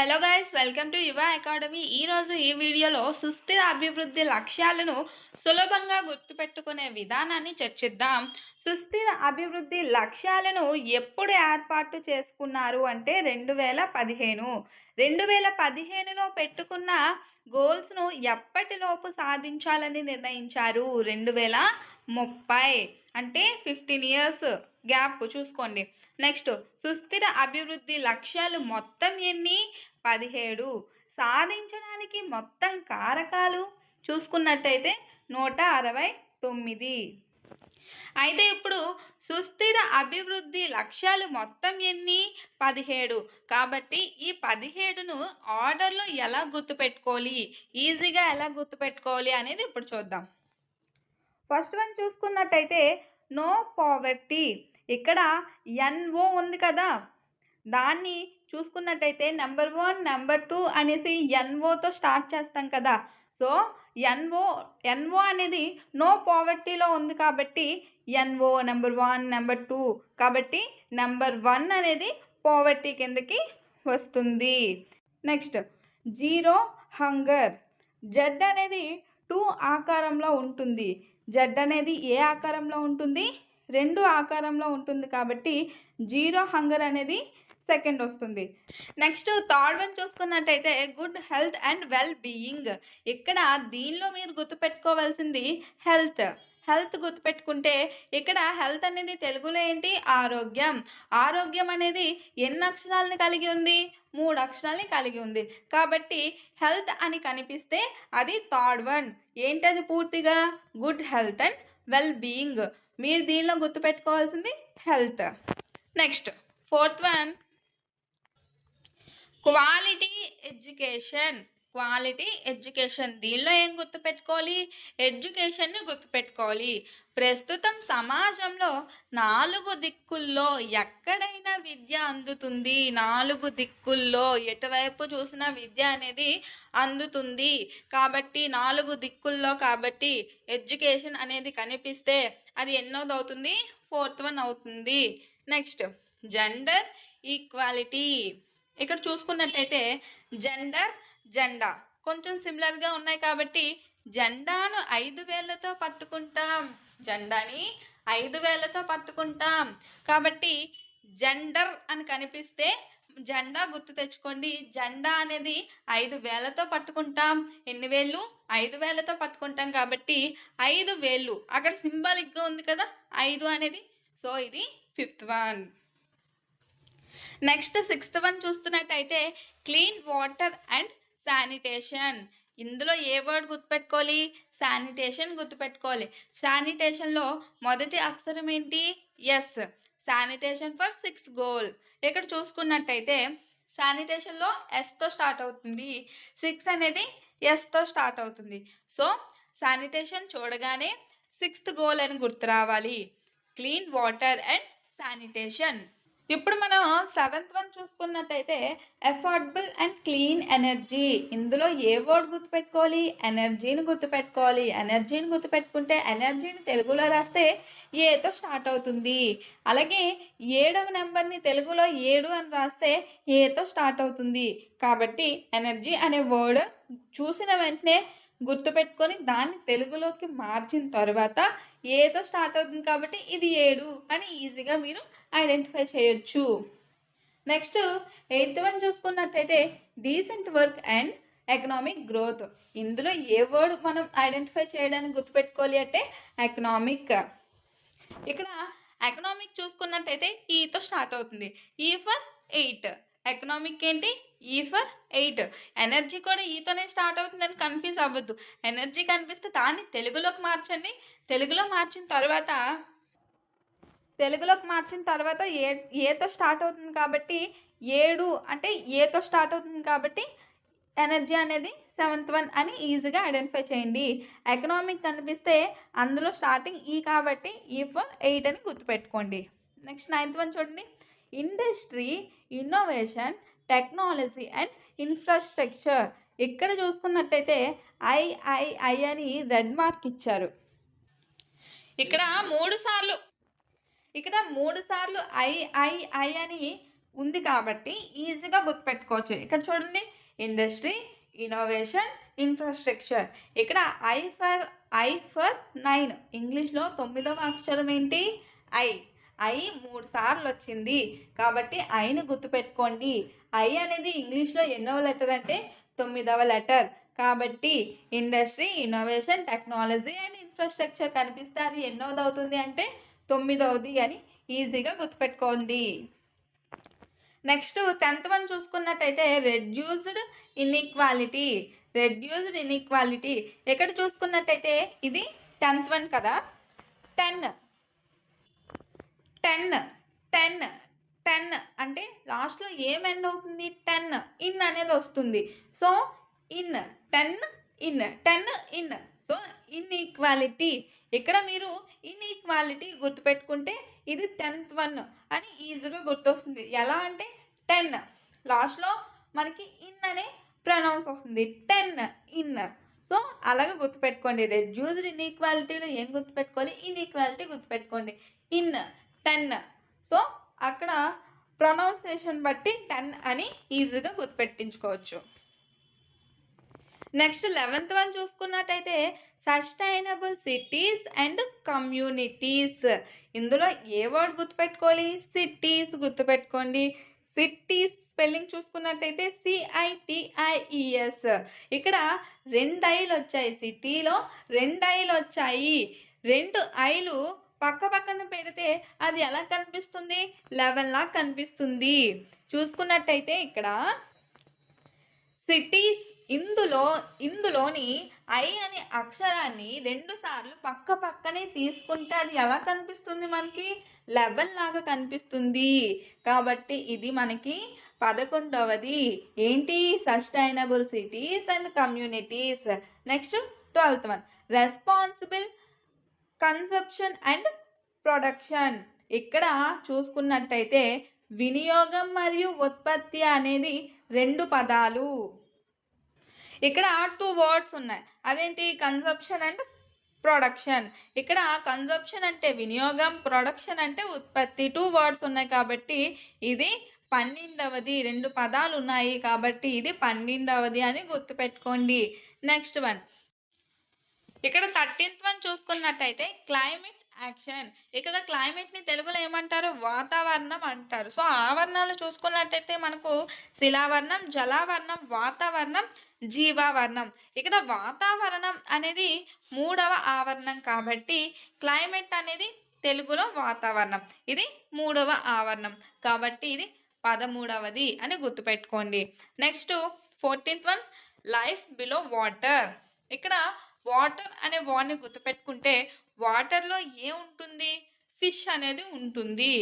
Hello guys welcome to Yuva academy ఈరోజు ఈ వీడియోలో సుస్థిర అభివృద్ధి లక్ష్యాలను సులభంగా గుర్తుపెట్టుకునే విధానాన్ని చర్చిద్దాం. సుస్థిర అభివృద్ధి లక్ష్యాలను ఎప్పుడు ఏర్పాటు చేసుకున్నారు అంటే రెండు వేల పదిహేను. రెండు వేల పదిహేనులో పెట్టుకున్న గోల్స్ను ఎప్పటిలోపు సాధించాలని నిర్ణయించారు? రెండు వేల ముప్పై అంటే ఫిఫ్టీన్ ఇయర్స్ గ్యాప్ చూసుకోండి. నెక్స్ట్ సుస్థిర అభివృద్ధి లక్ష్యాలు మొత్తం ఎన్ని? పదిహేడు. సాధించడానికి మొత్తం కారకాలు చూసుకున్నట్టయితే నూట అరవై తొమ్మిది. అయితే ఇప్పుడు సుస్థిర అభివృద్ధి లక్ష్యాలు మొత్తం ఎన్ని? పదిహేడు. కాబట్టి ఈ పదిహేడును ఆర్డర్లో ఎలా గుర్తుపెట్టుకోవాలి? ఈజీగా ఎలా గుర్తుపెట్టుకోవాలి అనేది ఇప్పుడు చూద్దాం. ఫస్ట్ వన్ చూసుకున్నట్టయితే నో పావర్టీ. ఇక్కడ ఎన్ఓ ఉంది కదా. దాన్ని చూసుకున్నట్టయితే నెంబర్ వన్ నెంబర్ టూ అనేసి ఎన్ఓతో స్టార్ట్ చేస్తాం కదా. So N O N O అనేది నో పావర్టీలో ఉంది కాబట్టి N O number one number two కాబట్టి నెంబర్ వన్ అనేది పావర్టీ కిందకి వస్తుంది. Next zero hunger. జెడ్ అనేది టూ ఆకారంలో ఉంటుంది. జెడ్ అనేది ఏ ఆకారంలో ఉంటుంది? రెండు ఆకారంలో ఉంటుంది కాబట్టి జీరో హంగర్ అనేది సెకండ్ వస్తుంది. నెక్స్ట్ థర్డ్ వన్ చూసుకున్నట్టయితే good health and well being. ఇక్కడ దీనిలో మీరు గుర్తుపెట్టుకోవాల్సింది హెల్త్. హెల్త్ గుర్తుపెట్టుకుంటే ఇక్కడ హెల్త్ అనేది తెలుగులో ఏంటి? ఆరోగ్యం. ఆరోగ్యం అనేది ఎన్ని అక్షరాలని కలిగి ఉంది? మూడు అక్షరాలని కలిగి ఉంది. కాబట్టి హెల్త్ అని కనిపిస్తే అది థర్డ్ వన్. ఏంటది పూర్తిగా? Good health and well being. మీరు దీనిలో గుర్తుపెట్టుకోవాల్సింది health. Next fourth one. Quality education. Quality education. దీనిలో ఏం గుర్తుపెట్టుకోవాలి? ఎడ్యుకేషన్ని గుర్తుపెట్టుకోవాలి. ప్రస్తుతం సమాజంలో నాలుగు దిక్కుల్లో ఎక్కడైనా విద్య అందుతుంది. నాలుగు దిక్కుల్లో ఎటువైపు చూసినా విద్య అనేది అందుతుంది. కాబట్టి నాలుగు దిక్కుల్లో కాబట్టి ఎడ్యుకేషన్ అనేది కనిపిస్తే అది ఎన్నోది అవుతుంది? ఫోర్త్ వన్ అవుతుంది. Next gender equality. ఇక్కడ చూసుకున్నట్టయితే జెండర్ జెండా. కొంచెం సిమిలర్గా ఉన్నాయి కాబట్టి జెండాను ఐదు వేలతో పట్టుకుంటాం. జెండాని ఐదు వేలతో పట్టుకుంటాం. కాబట్టి జెండర్ అని కనిపిస్తే జెండా గుర్తు తెచ్చుకోండి. జెండా అనేది ఐదు వేలతో పట్టుకుంటాం. ఎన్ని వేళ్ళు? ఐదు వేలతో పట్టుకుంటాం కాబట్టి ఐదు వేళ్ళు. అక్కడ సింబాలిక్గా ఉంది కదా ఐదు అనేది. సో ఇది fifth one next sixth one చూస్తున్నట్టయితే క్లీన్ వాటర్ అండ్ శానిటేషన్. ఇందులో ఏ వర్డ్ గుర్తుపెట్టుకోవాలి? శానిటేషన్ గుర్తుపెట్టుకోవాలి. శానిటేషన్లో మొదటి అక్షరం ఏంటి? S. Sanitation for six goal. ఇక్కడ చూసుకున్నట్టయితే శానిటేషన్లో ఎస్తో స్టార్ట్ అవుతుంది. సిక్స్ అనేది ఎస్తో స్టార్ట్ అవుతుంది. సో శానిటేషన్ చూడగానే సిక్స్త్ గోల్ అని గుర్తు రావాలి. Clean water and sanitation. ఇప్పుడు మనం సెవెంత్ వన్ చూసుకున్నట్టయితే ఎఫర్డబుల్ అండ్ క్లీన్ ఎనర్జీ ఇందులో ఏ వర్డ్ గుర్తుపెట్టుకోవాలి? ఎనర్జీని గుర్తుపెట్టుకోవాలి. ఎనర్జీని గుర్తుపెట్టుకుంటే ఎనర్జీని తెలుగులో రాస్తే ఏతో స్టార్ట్ అవుతుంది? అలాగే ఏడవ నెంబర్ని తెలుగులో ఏడు అని రాస్తే ఏతో స్టార్ట్ అవుతుంది? కాబట్టి ఎనర్జీ అనే వర్డ్ చూసిన వెంటనే గుర్తుపెట్టుకొని దాన్ని తెలుగులోకి మార్చిన తర్వాత ఏతో స్టార్ట్ అవుతుంది కాబట్టి ఇది ఏడు అని ఈజీగా మీరు ఐడెంటిఫై చేయొచ్చు. నెక్స్ట్ ఎయిత్ వన్ చూసుకున్నట్టయితే decent work and economic growth. ఇందులో ఏ వర్డ్ మనం ఐడెంటిఫై చేయడానికి గుర్తుపెట్టుకోవాలి అంటే ఎకనామిక్. ఇక్కడ ఎకనామిక్ చూసుకున్నట్టయితే ఈతో స్టార్ట్ అవుతుంది. ఈ ఫర్ ఎయిట్. ఎకనామిక్ ఏంటి? ఈ ఫర్ ఎయిట్ ఎనర్జీ కూడా e ఈతోనే స్టార్ట్ అవుతుందని కన్ఫ్యూజ్ అవ్వద్దు. ఎనర్జీ కనిపిస్తే దాన్ని తెలుగులోకి మార్చండి. తెలుగులో మార్చిన తర్వాత తెలుగులోకి మార్చిన తర్వాత ఏ e ఏతో స్టార్ట్ అవుతుంది కాబట్టి ఏడు అంటే e ఏతో స్టార్ట్ అవుతుంది కాబట్టి ఎనర్జీ అనేది సెవెంత్ వన్ అని ఈజీగా ఐడెంటిఫై చేయండి. ఎకనామిక్ కనిపిస్తే అందులో స్టార్టింగ్ ఈ కాబట్టి ఈ ఫర్ ఎయిట్ అని గుర్తుపెట్టుకోండి. నెక్స్ట్ నైన్త్ వన్ చూడండి. Industry innovation technology and infrastructure. ఇక్కడ చూసుకున్నట్టయితే ఐఐఐ అని రెడ్ మార్క్ ఇచ్చారు. ఇక్కడ మూడు సార్లు ఇక్కడ మూడు సార్లు ఐఐఐ అని ఉంది కాబట్టి ఈజీగా గుర్తుపెట్టుకోవచ్చు. ఇక్కడ చూడండి ఇండస్ట్రీ ఇన్నోవేషన్ ఇన్ఫ్రాస్ట్రక్చర్. ఇక్కడ I for I for nine. ఇంగ్లీష్లో తొమ్మిదవ అక్షరం ఏంటి? ఐ. ఐ మూడు సార్లు వచ్చింది కాబట్టి ఐని గుర్తుపెట్టుకోండి. ఐ అనేది ఇంగ్లీష్లో ఎన్నో లెటర్ అంటే తొమ్మిదవ లెటర్. కాబట్టి industry innovation technology and infrastructure కనిపిస్తే అది ఎన్నోది అవుతుంది అంటే తొమ్మిదవది అని ఈజీగా గుర్తుపెట్టుకోండి. నెక్స్ట్ టెన్త్ వన్ చూసుకున్నట్టయితే రెడ్యూస్డ్ ఇన్ఈక్వాలిటీ. Reduced inequality. ఎక్కడ చూసుకున్నట్టయితే ఇది టెన్త్ వన్ కదా? టెన్. టెన్ టెన్ టెన్ అంటే లాస్ట్లో ఏం ఎండ్ అవుతుంది? టెన్ ఇన్ అనేది వస్తుంది. So in ten in ten in. So inequality. ఇక్కడ మీరు ఇన్ఈక్వాలిటీ గుర్తుపెట్టుకుంటే ఇది టెన్త్ వన్ అని ఈజీగా గుర్తొస్తుంది. ఎలా అంటే టెన్. లాస్ట్లో మనకి ఇన్ అనే ప్రొనౌన్స్ వస్తుంది. Ten in. సో అలాగే గుర్తుపెట్టుకోండి. రెడ్యూస్డ్ ఇన్ఈక్వాలిటీలో ఏం గుర్తుపెట్టుకోవాలి? ఇన్ఈక్వాలిటీ గుర్తుపెట్టుకోండి. ఇన్. టెన్. సో అక్కడ ప్రొనౌన్సియేషన్ బట్టి టెన్ అని ఈజీగా గుర్తుపెట్టించుకోవచ్చు. నెక్స్ట్ లెవెన్త్ వన్ చూసుకున్నట్టయితే సస్టైనబుల్ సిటీస్ అండ్ కమ్యూనిటీస్. ఇందులో ఏ వర్డ్ గుర్తుపెట్టుకోవాలి? సిటీస్ గుర్తుపెట్టుకోండి. సిటీస్ స్పెల్లింగ్ చూసుకున్నట్టయితే C I T I E S ఇక్కడ రెండు ఐలు వచ్చాయి సిటీలో రెండు ఐలు వచ్చాయి రెండు ఐలు పక్క పక్కన పెడితే అది ఎలా కనిపిస్తుంది? లెవెన్ లా కనిపిస్తుంది. చూసుకున్నట్టయితే ఇక్కడ సిటీస్ ఇందులో ఇందులోని ఐ అనే అక్షరాన్ని రెండు సార్లు పక్క పక్కనే తీసుకుంటే అది ఎలా కనిపిస్తుంది మనకి? లెవెల్ లాగా కనిపిస్తుంది. కాబట్టి ఇది మనకి పదకొండవది. ఏంటి? Sustainable cities and communities. Next twelfth one. Responsible consumption and production. ఇక్కడ చూసుకున్నట్టయితే వినియోగం మరియు ఉత్పత్తి అనేది రెండు పదాలు. ఇక్కడ టూ వర్డ్స్ ఉన్నాయి. అదేంటి? Consumption and production. ఇక్కడ కన్సప్షన్ అంటే వినియోగం ప్రొడక్షన్ అంటే ఉత్పత్తి. టూ వర్డ్స్ ఉన్నాయి కాబట్టి ఇది పన్నెండవది. రెండు పదాలు ఉన్నాయి కాబట్టి ఇది పన్నెండవది అని గుర్తుపెట్టుకోండి. నెక్స్ట్ వన్ ఇక్కడ థర్టీన్త్ వన్ చూసుకున్నట్టయితే క్లైమేట్ యాక్షన్. ఇక్కడ క్లైమేట్ని తెలుగులో ఏమంటారు? వాతావరణం అంటారు. సో ఆవరణాలు చూసుకున్నట్టయితే మనకు శిలావరణం జలావరణం వాతావరణం జీవావరణం. ఇక్కడ వాతావరణం అనేది మూడవ ఆవరణం కాబట్టి క్లైమేట్ అనేది తెలుగులో వాతావరణం. ఇది మూడవ ఆవరణం కాబట్టి ఇది పదమూడవది అని గుర్తుపెట్టుకోండి. Next fourteenth one life below water. ఇక్కడ వాటర్ అనే వర్డ్ని గుర్తుపెట్టుకుంటే వాటర్లో ఏముంటుంది ఫిష్ అనేది ఉంటుంది.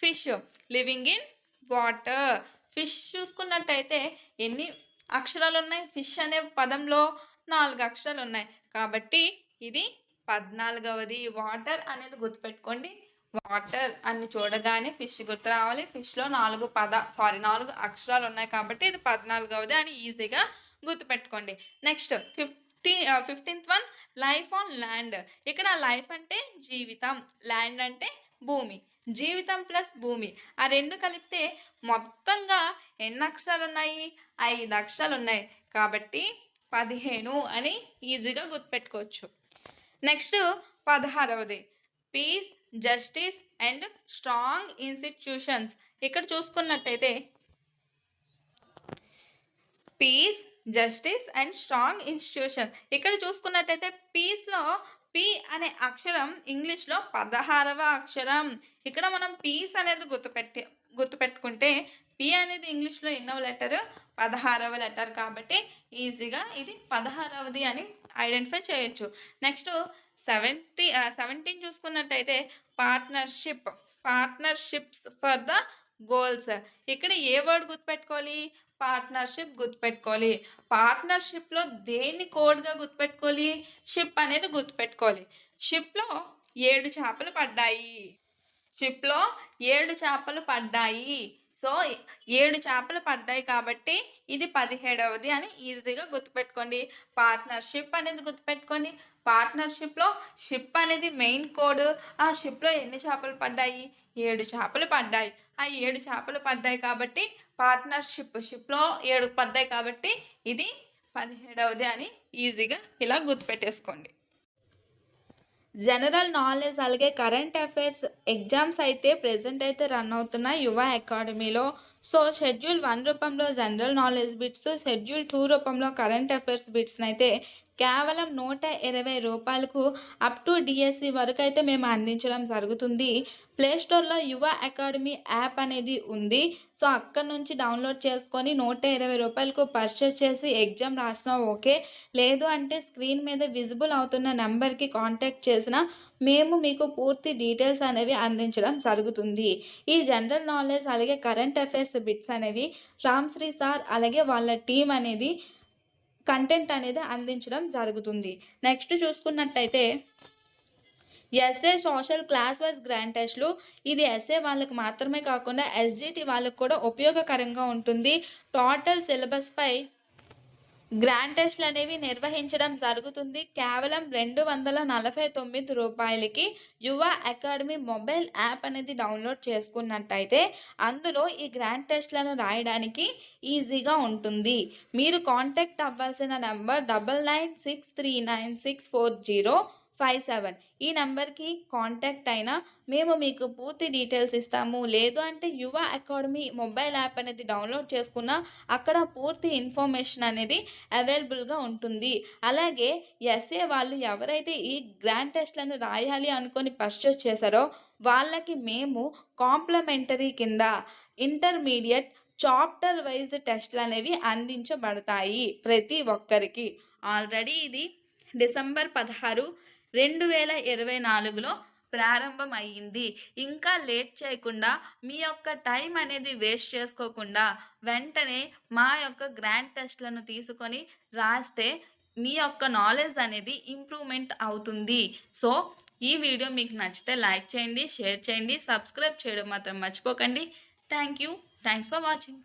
Fish living in water. Fish చూసుకున్నట్టయితే ఎన్ని అక్షరాలు ఉన్నాయి ఫిష్ అనే పదంలో నాలుగు అక్షరాలు ఉన్నాయి కాబట్టి ఇది పద్నాలుగవది. వాటర్ అనేది గుర్తుపెట్టుకోండి. వాటర్ అని చూడగానే ఫిష్ గుర్తు రావాలి. ఫిష్లో నాలుగు పద సారీ నాలుగు అక్షరాలు ఉన్నాయి కాబట్టి ఇది పద్నాలుగవది అని ఈజీగా గుర్తుపెట్టుకోండి. Next fif fifteenth one life on land. ఇక్కడ లైఫ్ అంటే జీవితం ల్యాండ్ అంటే భూమి. జీవితం ప్లస్ భూమి. ఆ రెండు కలిపితే మొత్తంగా ఎన్ని అక్షరాలు ఉన్నాయి ఐదు అక్షరాలు ఉన్నాయి కాబట్టి పదిహేను అని ఈజీగా గుర్తుపెట్టుకోవచ్చు. Next పదహారవది. Peace justice and strong institutions. ఇక్కడ చూసుకున్నట్టయితే peace justice and strong institution ఇక్కడ చూసుకున్నట్టయితే పీస్లో పి అనే అక్షరం ఇంగ్లీష్లో పదహారవ అక్షరం. ఇక్కడ మనం పీస్ అనేది గుర్తుపెట్టి గుర్తుపెట్టుకుంటే పి అనేది ఇంగ్లీష్లో ఎన్నవ లెటర్ పదహారవ లెటర్ కాబట్టి ఈజీగా ఇది పదహారవది అని ఐడెంటిఫై చేయొచ్చు. నెక్స్ట్ సెవెంటీ సెవెంటీన్ చూసుకున్నట్టయితే partnership partnerships for the goals ఇక్కడ ఏ వర్డ్ గుర్తుపెట్టుకోవాలి? పార్ట్నర్షిప్ గుర్తుపెట్టుకోవాలి. పార్ట్నర్షిప్లో దేన్ని కోడ్గా గుర్తుపెట్టుకోవాలి? షిప్ అనేది గుర్తుపెట్టుకోవాలి. షిప్లో ఏడు చేపలు పడ్డాయి. షిప్లో ఏడు చేపలు పడ్డాయి. సో ఏడు చేపలు పడ్డాయి కాబట్టి ఇది పదిహేడవది అని ఈజీగా గుర్తుపెట్టుకోండి. పార్ట్నర్షిప్ అనేది గుర్తుపెట్టుకోండి. పార్ట్నర్షిప్లో షిప్ అనేది మెయిన్ కోడ్. ఆ షిప్లో ఎన్ని చేపలు పడ్డాయి? ఏడు చేపలు పడ్డాయి. ఆ ఏడు చేపలు పడ్డాయి కాబట్టి పార్ట్నర్షిప్ షిప్లో ఏడు పడ్డాయి కాబట్టి ఇది పదిహేడవది అని ఈజీగా ఇలా గుర్తుపెట్టేసుకోండి. జనరల్ నాలెడ్జ్ అలాగే కరెంట్ అఫైర్స్ ఎగ్జామ్స్ అయితే ప్రెజెంట్ అయితే రన్ అవుతున్నాయి యువ అకాడమీలో సో షెడ్యూల్ వన్ రూపంలో general knowledge bits schedule two రూపంలో కరెంట్ అఫైర్స్ బిట్స్ని అయితే కేవలం నూట ఇరవై రూపాయలకు అప్ టు డిఎస్సి వరకు అయితే మేము అందించడం జరుగుతుంది. ప్లే స్టోర్లో యువ అకాడమీ యాప్ అనేది ఉంది. సో అక్కడ నుంచి డౌన్లోడ్ చేసుకొని నూట ఇరవై రూపాయలకు పర్చేస్ చేసి ఎగ్జామ్ రాసినా ఓకే. లేదు అంటే స్క్రీన్ మీద విజిబుల్ అవుతున్న నెంబర్కి కాంటాక్ట్ చేసిన మేము మీకు పూర్తి డీటెయిల్స్ అనేవి అందించడం జరుగుతుంది. ఈ జనరల్ నాలెడ్జ్ అలాగే కరెంట్ అఫైర్స్ బిట్స్ అనేవి రామ్శ్రీ సార్ అలాగే వాళ్ళ టీం అనేది కంటెంట్ అనేది అందించడం జరుగుతుంది. నెక్స్ట్ చూసుకున్నట్టయితే S A social class wise grand టెస్ట్లు ఇది ఎస్ఏ వాళ్ళకి మాత్రమే కాకుండా ఎస్జిటి వాళ్ళకు కూడా ఉపయోగకరంగా ఉంటుంది. టోటల్ సిలబస్పై గ్రాండ్ టెస్ట్లు అనేవి నిర్వహించడం జరుగుతుంది. కేవలం రెండు వందల నలభై తొమ్మిది రూపాయలకి యువ అకాడమీ మొబైల్ యాప్ అనేది డౌన్లోడ్ చేసుకున్నట్టయితే అందులో ఈ గ్రాండ్ టెస్ట్లను రాయడానికి ఈజీగా ఉంటుంది. మీరు కాంటాక్ట్ అవ్వాల్సిన number double nine six three nine six four zero five seven. ఈ నెంబర్కి కాంటాక్ట్ అయినా మేము మీకు పూర్తి డీటెయిల్స్ ఇస్తాము. లేదు అంటే యువ అకాడమీ మొబైల్ యాప్ అనేది డౌన్లోడ్ చేసుకున్న అక్కడ పూర్తి ఇన్ఫర్మేషన్ అనేది అవైలబుల్గా ఉంటుంది. అలాగే ఎస్ఏ వాళ్ళు ఎవరైతే ఈ గ్రాండ్ టెస్ట్లను రాయాలి అనుకొని పర్చేస్ చేశారో వాళ్ళకి మేము కాంప్లిమెంటరీ కింద ఇంటర్మీడియట్ చాప్టర్ వైజ్ టెస్ట్లు అనేవి అందించబడతాయి ప్రతి ఒక్కరికి. ఆల్రెడీ ఇది డిసెంబర్ పదహారు రెండు వేల ఇరవై నాలుగులో ప్రారంభం అయ్యింది ఇంకా లేట్ చేయకుండా మీ యొక్క టైం అనేది వేస్ట్ చేసుకోకుండా వెంటనే మా యొక్క గ్రాండ్ టెస్ట్లను తీసుకొని రాస్తే మీ యొక్క నాలెడ్జ్ అనేది ఇంప్రూవ్మెంట్ అవుతుంది. సో ఈ వీడియో మీకు నచ్చితే లైక్ చేయండి షేర్ చేయండి సబ్స్క్రైబ్ చేయడం మాత్రం మర్చిపోకండి. Thank you. Thanks for watching.